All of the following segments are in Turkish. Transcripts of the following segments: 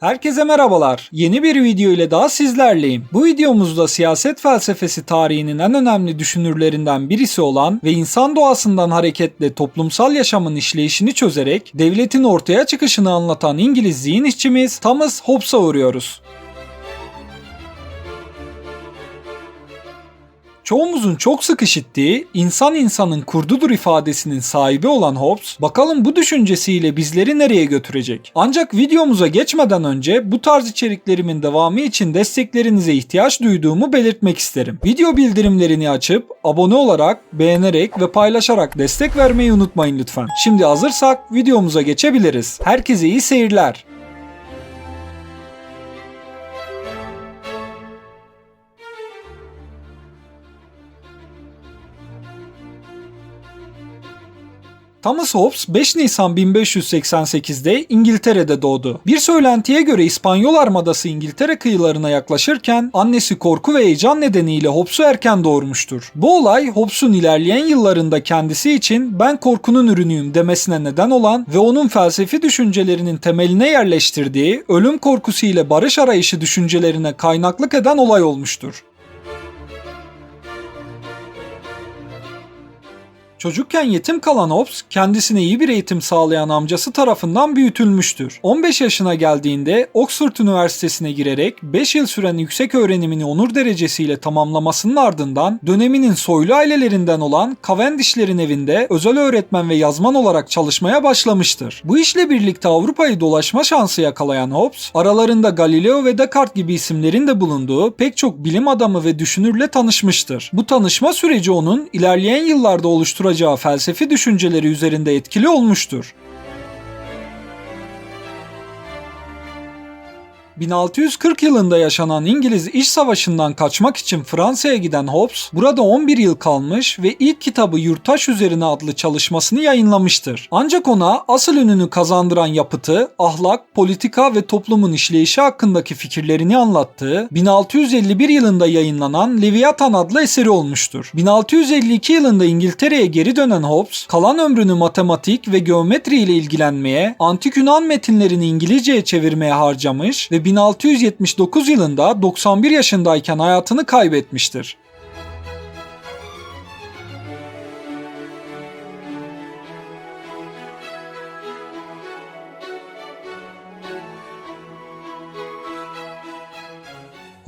Herkese merhabalar. Yeni bir video ile daha sizlerleyim. Bu videomuzda siyaset felsefesi tarihinin en önemli düşünürlerinden birisi olan ve insan doğasından hareketle toplumsal yaşamın işleyişini çözerek devletin ortaya çıkışını anlatan İngiliz zihin işçimiz Thomas Hobbes'a uğruyoruz. Çoğumuzun çok sık işittiği insan insanın kurdudur ifadesinin sahibi olan Hobbes, bakalım bu düşüncesiyle bizleri nereye götürecek? Ancak videomuza geçmeden önce bu tarz içeriklerimin devamı için desteklerinize ihtiyaç duyduğumu belirtmek isterim. Video bildirimlerini açıp, abone olarak, beğenerek ve paylaşarak destek vermeyi unutmayın lütfen. Şimdi hazırsak videomuza geçebiliriz. Herkese iyi seyirler. Thomas Hobbes 5 Nisan 1588'de İngiltere'de doğdu. Bir söylentiye göre İspanyol armadası İngiltere kıyılarına yaklaşırken annesi korku ve heyecan nedeniyle Hobbes'u erken doğurmuştur. Bu olay Hobbes'un ilerleyen yıllarında kendisi için ben korkunun ürünüyüm demesine neden olan ve onun felsefi düşüncelerinin temeline yerleştirdiği ölüm korkusu ile barış arayışı düşüncelerine kaynaklık eden olay olmuştur. Çocukken yetim kalan Hobbes, kendisine iyi bir eğitim sağlayan amcası tarafından büyütülmüştür. 15 yaşına geldiğinde Oxford Üniversitesi'ne girerek 5 yıl süren yüksek öğrenimini onur derecesiyle tamamlamasının ardından döneminin soylu ailelerinden olan Cavendish'lerin evinde özel öğretmen ve yazman olarak çalışmaya başlamıştır. Bu işle birlikte Avrupa'yı dolaşma şansı yakalayan Hobbes, aralarında Galileo ve Descartes gibi isimlerin de bulunduğu pek çok bilim adamı ve düşünürle tanışmıştır. Bu tanışma süreci onun ilerleyen yıllarda oluşturacağı felsefi düşünceleri üzerinde etkili olmuştur. 1640 yılında yaşanan İngiliz İç Savaşı'ndan kaçmak için Fransa'ya giden Hobbes, burada 11 yıl kalmış ve ilk kitabı Yurttaş Üzerine adlı çalışmasını yayınlamıştır. Ancak ona asıl ününü kazandıran yapıtı, ahlak, politika ve toplumun işleyişi hakkındaki fikirlerini anlattığı 1651 yılında yayınlanan Leviathan adlı eseri olmuştur. 1652 yılında İngiltere'ye geri dönen Hobbes, kalan ömrünü matematik ve geometri ile ilgilenmeye, antik Yunan metinlerini İngilizceye çevirmeye harcamış ve 1679 yılında 91 yaşındayken hayatını kaybetmiştir.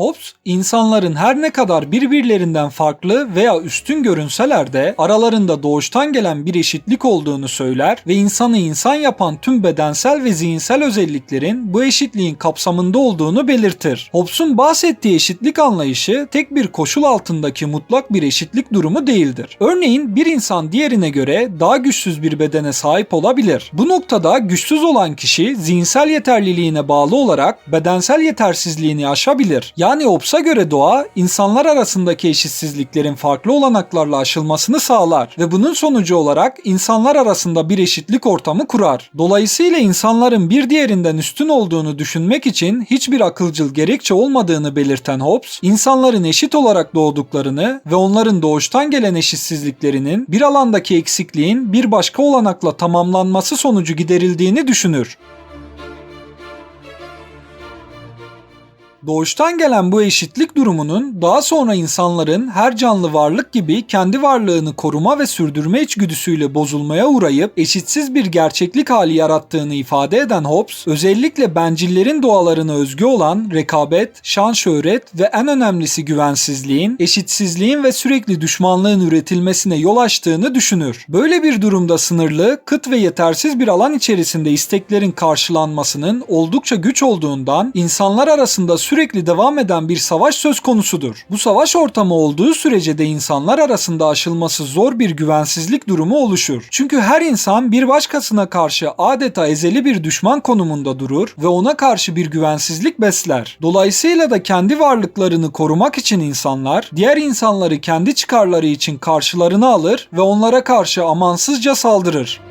Hobbes, insanların her ne kadar birbirlerinden farklı veya üstün görünseler de aralarında doğuştan gelen bir eşitlik olduğunu söyler ve insanı insan yapan tüm bedensel ve zihinsel özelliklerin bu eşitliğin kapsamında olduğunu belirtir. Hobbes'un bahsettiği eşitlik anlayışı tek bir koşul altındaki mutlak bir eşitlik durumu değildir. Örneğin bir insan diğerine göre daha güçsüz bir bedene sahip olabilir. Bu noktada güçsüz olan kişi zihinsel yeterliliğine bağlı olarak bedensel yetersizliğini aşabilir. Yani Hobbes'a göre doğa insanlar arasındaki eşitsizliklerin farklı olanaklarla aşılmasını sağlar ve bunun sonucu olarak insanlar arasında bir eşitlik ortamı kurar. Dolayısıyla insanların bir diğerinden üstün olduğunu düşünmek için hiçbir akılcıl gerekçe olmadığını belirten Hobbes, insanların eşit olarak doğduklarını ve onların doğuştan gelen eşitsizliklerinin bir alandaki eksikliğin bir başka olanakla tamamlanması sonucu giderildiğini düşünür. Doğuştan gelen bu eşitlik durumunun daha sonra insanların her canlı varlık gibi kendi varlığını koruma ve sürdürme içgüdüsüyle bozulmaya uğrayıp eşitsiz bir gerçeklik hali yarattığını ifade eden Hobbes, özellikle bencillerin doğalarına özgü olan rekabet, şan şöhret ve en önemlisi güvensizliğin, eşitsizliğin ve sürekli düşmanlığın üretilmesine yol açtığını düşünür. Böyle bir durumda sınırlı, kıt ve yetersiz bir alan içerisinde isteklerin karşılanmasının oldukça güç olduğundan insanlar arasında sürekli devam eden bir savaş söz konusudur. Bu savaş ortamı olduğu sürece de insanlar arasında aşılması zor bir güvensizlik durumu oluşur. Çünkü her insan bir başkasına karşı adeta ezeli bir düşman konumunda durur ve ona karşı bir güvensizlik besler. Dolayısıyla da kendi varlıklarını korumak için insanlar diğer insanları kendi çıkarları için karşılarına alır ve onlara karşı amansızca saldırır.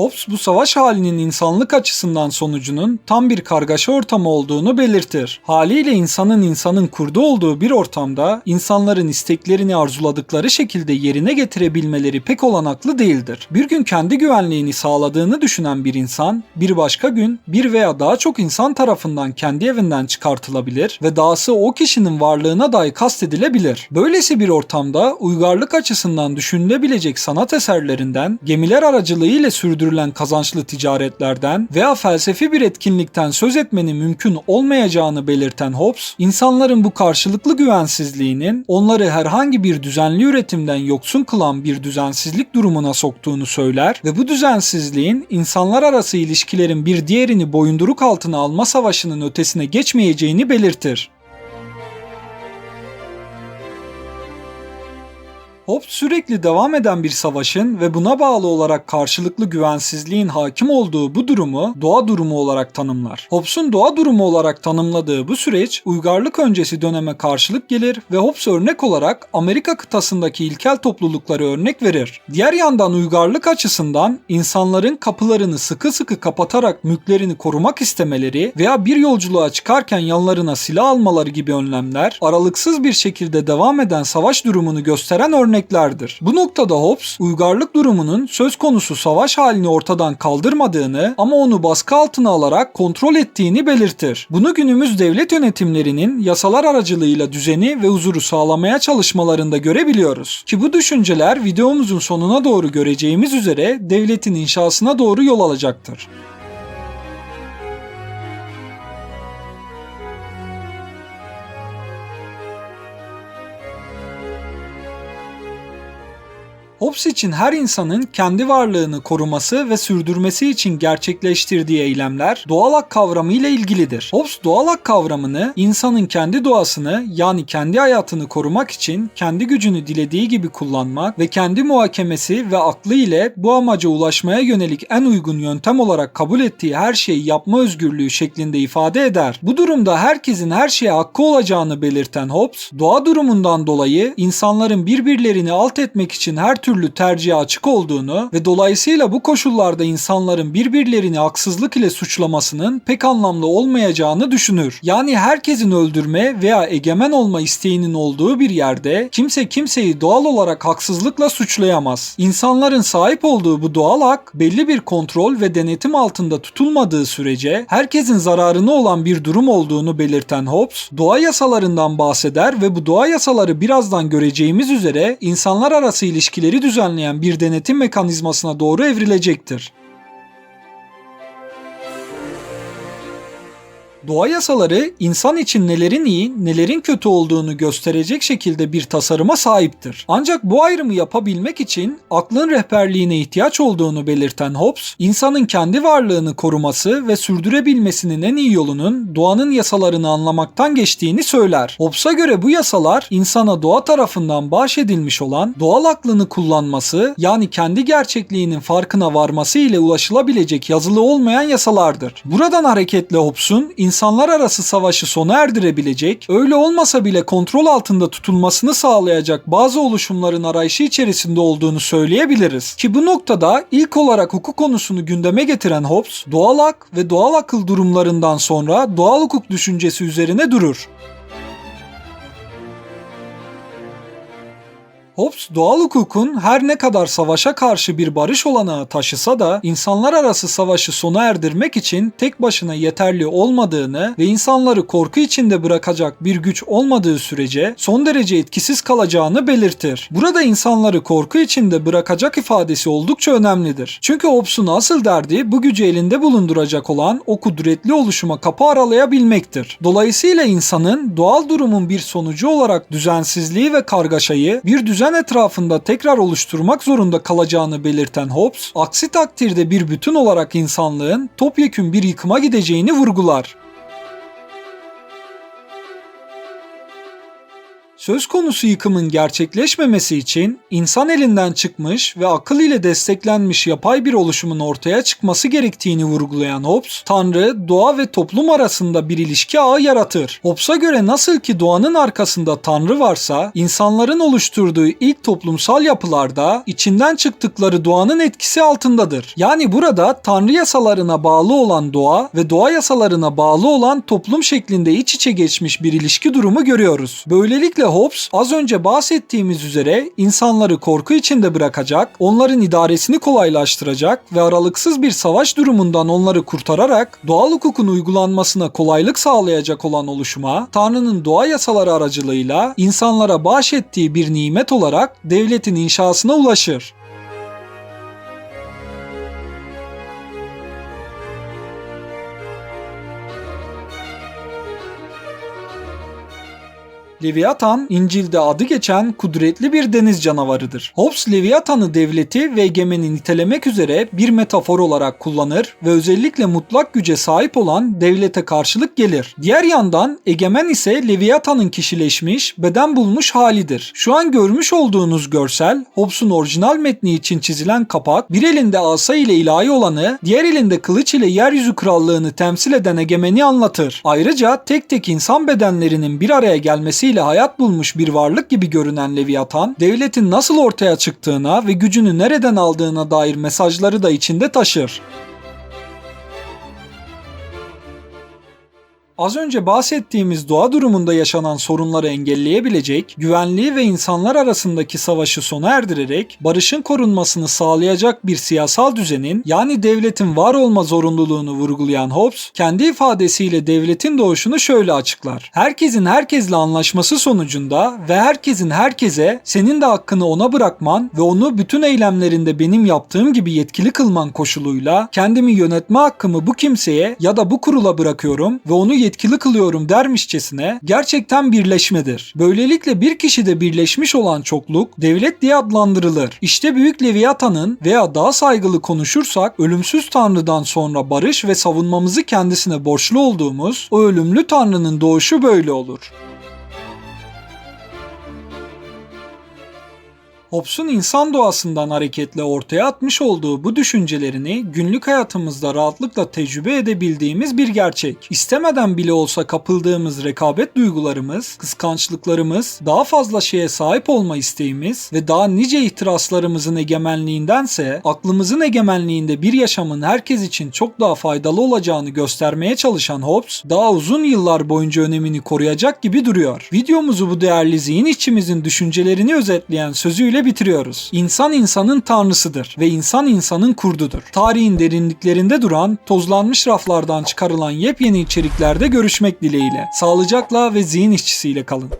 Hobbes bu savaş halinin insanlık açısından sonucunun tam bir kargaşa ortamı olduğunu belirtir. Haliyle insanın insanın kurdu olduğu bir ortamda insanların isteklerini arzuladıkları şekilde yerine getirebilmeleri pek olanaklı değildir. Bir gün kendi güvenliğini sağladığını düşünen bir insan bir başka gün bir veya daha çok insan tarafından kendi evinden çıkartılabilir ve dahası o kişinin varlığına dahi kastedilebilir. Böylesi bir ortamda uygarlık açısından düşünülebilecek sanat eserlerinden, gemiler aracılığıyla sürdürülen kazançlı ticaretlerden veya felsefi bir etkinlikten söz etmenin mümkün olmayacağını belirten Hobbes, insanların bu karşılıklı güvensizliğinin onları herhangi bir düzenli üretimden yoksun kılan bir düzensizlik durumuna soktuğunu söyler ve bu düzensizliğin insanlar arası ilişkilerin bir diğerini boyunduruk altına alma savaşının ötesine geçmeyeceğini belirtir. Hobbes sürekli devam eden bir savaşın ve buna bağlı olarak karşılıklı güvensizliğin hakim olduğu bu durumu doğa durumu olarak tanımlar. Hobbes'un doğa durumu olarak tanımladığı bu süreç uygarlık öncesi döneme karşılık gelir ve Hobbes örnek olarak Amerika kıtasındaki ilkel toplulukları örnek verir. Diğer yandan uygarlık açısından insanların kapılarını sıkı sıkı kapatarak mülklerini korumak istemeleri veya bir yolculuğa çıkarken yanlarına silah almaları gibi önlemler aralıksız bir şekilde devam eden savaş durumunu gösteren örnek örneklerdir. Bu noktada Hobbes, uygarlık durumunun söz konusu savaş halini ortadan kaldırmadığını ama onu baskı altına alarak kontrol ettiğini belirtir. Bunu günümüz devlet yönetimlerinin yasalar aracılığıyla düzeni ve huzuru sağlamaya çalışmalarında görebiliyoruz. Ki bu düşünceler videomuzun sonuna doğru göreceğimiz üzere devletin inşasına doğru yol alacaktır. Hobbes için her insanın kendi varlığını koruması ve sürdürmesi için gerçekleştirdiği eylemler doğal hak kavramı ile ilgilidir. Hobbes doğal hak kavramını insanın kendi doğasını yani kendi hayatını korumak için kendi gücünü dilediği gibi kullanmak ve kendi muhakemesi ve aklı ile bu amaca ulaşmaya yönelik en uygun yöntem olarak kabul ettiği her şeyi yapma özgürlüğü şeklinde ifade eder. Bu durumda herkesin her şeye hakkı olacağını belirten Hobbes, doğa durumundan dolayı insanların birbirlerini alt etmek için her türlü türlü tercihe açık olduğunu ve dolayısıyla bu koşullarda insanların birbirlerini haksızlık ile suçlamasının pek anlamlı olmayacağını düşünür. Yani herkesin öldürme veya egemen olma isteğinin olduğu bir yerde kimse kimseyi doğal olarak haksızlıkla suçlayamaz. İnsanların sahip olduğu bu doğal hak belli bir kontrol ve denetim altında tutulmadığı sürece herkesin zararına olan bir durum olduğunu belirten Hobbes, doğa yasalarından bahseder ve bu doğa yasaları birazdan göreceğimiz üzere insanlar arası ilişkileri düzenleyen bir denetim mekanizmasına doğru evrilecektir. Doğa yasaları insan için nelerin iyi, nelerin kötü olduğunu gösterecek şekilde bir tasarıma sahiptir. Ancak bu ayrımı yapabilmek için aklın rehberliğine ihtiyaç olduğunu belirten Hobbes, insanın kendi varlığını koruması ve sürdürebilmesinin en iyi yolunun doğanın yasalarını anlamaktan geçtiğini söyler. Hobbes'a göre bu yasalar insana doğa tarafından bahşedilmiş olan doğal aklını kullanması yani kendi gerçekliğinin farkına varması ile ulaşılabilecek yazılı olmayan yasalardır. Buradan hareketle Hobbes'un insanlar arası savaşı sona erdirebilecek, öyle olmasa bile kontrol altında tutulmasını sağlayacak bazı oluşumların arayışı içerisinde olduğunu söyleyebiliriz. Ki bu noktada ilk olarak hukuk konusunu gündeme getiren Hobbes, doğal hak ve doğal akıl durumlarından sonra doğal hukuk düşüncesi üzerine durur. Hobbes doğal hukukun her ne kadar savaşa karşı bir barış olanağı taşısa da insanlar arası savaşı sona erdirmek için tek başına yeterli olmadığını ve insanları korku içinde bırakacak bir güç olmadığı sürece son derece etkisiz kalacağını belirtir. Burada insanları korku içinde bırakacak ifadesi oldukça önemlidir. Çünkü Hobbes'un asıl derdi bu gücü elinde bulunduracak olan o kudretli oluşuma kapı aralayabilmektir. Dolayısıyla insanın doğal durumun bir sonucu olarak düzensizliği ve kargaşayı bir düzen düzen etrafında tekrar oluşturmak zorunda kalacağını belirten Hobbes, aksi takdirde bir bütün olarak insanlığın topyekün bir yıkıma gideceğini vurgular. Söz konusu yıkımın gerçekleşmemesi için insan elinden çıkmış ve akıl ile desteklenmiş yapay bir oluşumun ortaya çıkması gerektiğini vurgulayan Hobbes, Tanrı, doğa ve toplum arasında bir ilişki ağı yaratır. Hobbes'a göre nasıl ki doğanın arkasında Tanrı varsa, insanların oluşturduğu ilk toplumsal yapılarda içinden çıktıkları doğanın etkisi altındadır. Yani burada Tanrı yasalarına bağlı olan doğa ve doğa yasalarına bağlı olan toplum şeklinde iç içe geçmiş bir ilişki durumu görüyoruz. Böylelikle Hobbes az önce bahsettiğimiz üzere insanları korku içinde bırakacak, onların idaresini kolaylaştıracak ve aralıksız bir savaş durumundan onları kurtararak doğal hukukun uygulanmasına kolaylık sağlayacak olan oluşuma Tanrı'nın doğa yasaları aracılığıyla insanlara bahşettiği bir nimet olarak devletin inşasına ulaşır. Leviathan, İncil'de adı geçen kudretli bir deniz canavarıdır. Hobbes, Leviathan'ı devleti ve egemeni nitelemek üzere bir metafor olarak kullanır ve özellikle mutlak güce sahip olan devlete karşılık gelir. Diğer yandan egemen ise Leviathan'ın kişileşmiş, beden bulmuş halidir. Şu an görmüş olduğunuz görsel, Hobbes'un orijinal metni için çizilen kapak, bir elinde asa ile ilahi olanı, diğer elinde kılıç ile yeryüzü krallığını temsil eden egemeni anlatır. Ayrıca tek tek insan bedenlerinin bir araya gelmesi ile hayat bulmuş bir varlık gibi görünen Leviathan, devletin nasıl ortaya çıktığına ve gücünü nereden aldığına dair mesajları da içinde taşır. Az önce bahsettiğimiz doğa durumunda yaşanan sorunları engelleyebilecek, güvenliği ve insanlar arasındaki savaşı sona erdirerek barışın korunmasını sağlayacak bir siyasal düzenin yani devletin var olma zorunluluğunu vurgulayan Hobbes, kendi ifadesiyle devletin doğuşunu şöyle açıklar. Herkesin herkesle anlaşması sonucunda ve herkesin herkese senin de hakkını ona bırakman ve onu bütün eylemlerinde benim yaptığım gibi yetkili kılman koşuluyla kendimi yönetme hakkımı bu kimseye ya da bu kurula bırakıyorum ve onu yetkili kılıyorum dermişçesine gerçekten birleşmedir. Böylelikle bir kişide birleşmiş olan çokluk devlet diye adlandırılır. İşte Büyük Leviathan'ın veya daha saygılı konuşursak ölümsüz Tanrı'dan sonra barış ve savunmamızı kendisine borçlu olduğumuz o ölümlü Tanrı'nın doğuşu böyle olur. Hobbes'un insan doğasından hareketle ortaya atmış olduğu bu düşüncelerini günlük hayatımızda rahatlıkla tecrübe edebildiğimiz bir gerçek. İstemeden bile olsa kapıldığımız rekabet duygularımız, kıskançlıklarımız, daha fazla şeye sahip olma isteğimiz ve daha nice ihtiraslarımızın egemenliğindense aklımızın egemenliğinde bir yaşamın herkes için çok daha faydalı olacağını göstermeye çalışan Hobbes, daha uzun yıllar boyunca önemini koruyacak gibi duruyor. Videomuzu bu değerli zihin içimizin düşüncelerini özetleyen sözüyle bitiriyoruz. İnsan insanın tanrısıdır ve insan insanın kurdudur. Tarihin derinliklerinde duran, tozlanmış raflardan çıkarılan yepyeni içeriklerde görüşmek dileğiyle. Sağlıcakla ve zihin işçisiyle kalın.